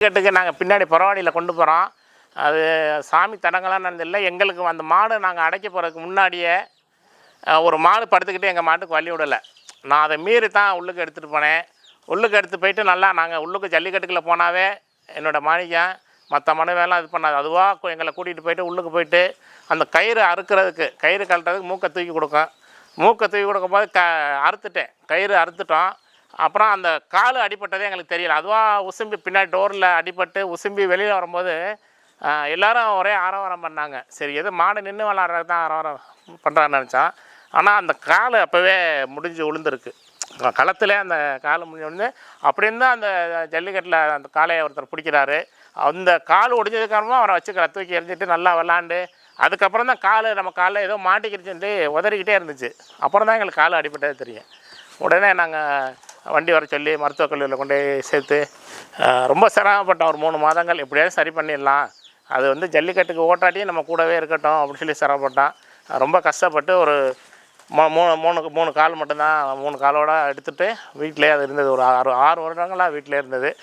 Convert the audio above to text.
ஜல்லிக்கட்டுக்கு நாங்கள் பின்னாடி புறவாடியில் கொண்டு போகிறோம் அது சாமி தடங்களான்னு இருந்தில்ல எங்களுக்கு அந்த மாடு நாங்கள் அடைக்க போகிறதுக்கு முன்னாடியே ஒரு மாடு படுத்துக்கிட்டு எங்கள் மாட்டுக்கு வழி விடலை. நான் அதை மீறி தான் உள்ளுக்கு எடுத்துகிட்டு போனேன். உள்ளுக்கு எடுத்து போயிட்டு நல்லா நாங்கள் உள்ளுக்கு ஜல்லிக்கட்டுக்குள்ளே போனாவே என்னோடய மாணிக்கம் மற்ற மனைவியெல்லாம் இது பண்ணாது. அதுவாக எங்களை கூட்டிகிட்டு போயிட்டு உள்ளுக்கு போயிட்டு அந்த கயிறு அறுக்கிறதுக்கு கயிறு கழட்டுறதுக்கு மூக்கை தூக்கி கொடுக்கும். மூக்கை தூக்கி கொடுக்கும்போது க அறுத்துட்டேன். கயிறு அறுத்துட்டோம். அப்புறம் அந்த கால் அடிபட்டதே எங்களுக்கு தெரியல. அதுவாக உசும்பி பின்னாடி டோரில் அடிபட்டு உசும்பி வெளியில் வரும்போது எல்லாரும் ஒரே ஆரவாரம் பண்ணாங்க. சரி எது மாடு நின்று விளாட்றது தான் ஆரவாரம் பண்ணுறான்னு நினச்சான் ஆனால் அந்த கால் அப்போவே முடிஞ்சு விழுந்திருக்கு களத்தில் அந்த கால் முடிஞ்ச உடனே அப்படின்னு தான் அந்த ஜல்லிக்கட்டில் அந்த காளையை ஒருத்தர் பிடிக்கிறாரு. அந்த கால் ஒடிஞ்சதுக்கப்புறமா அவரை வச்சு க- தூக்கி எறிஞ்சிட்டு நல்லா விளாண்டு அதுக்கப்புறம் தான் கால் நம்ம காலில் ஏதோ மாட்டிக்கிடுச்சுட்டு உதறிக்கிட்டே இருந்துச்சு. அப்புறம் தான் எங்களுக்கு கால் அடிப்பட்டதே தெரியும். உடனே நாங்கள் வண்டி வர சொல்லி மருத்துவக் கல்லூரியில் கொண்டு சேர்த்து ரொம்ப சிரமப்பட்டோம் ஒரு மூணு மாதங்கள் எப்படியாவது சரி பண்ணிடலாம். அது வந்து ஜல்லிக்கட்டுக்கு ஓட்டாட்டியும் நம்ம கூடவே இருக்கட்டும் அப்படின்னு சொல்லி சிரமப்பட்டான் ரொம்ப கஷ்டப்பட்டு ஒரு மூணு மூணு மூணு கால் மட்டும்தான் மூணு காலோட எடுத்துகிட்டு வீட்டிலே அது இருந்தது. ஒரு ஆறு ஆறு வருடங்களாக வீட்டிலே இருந்தது.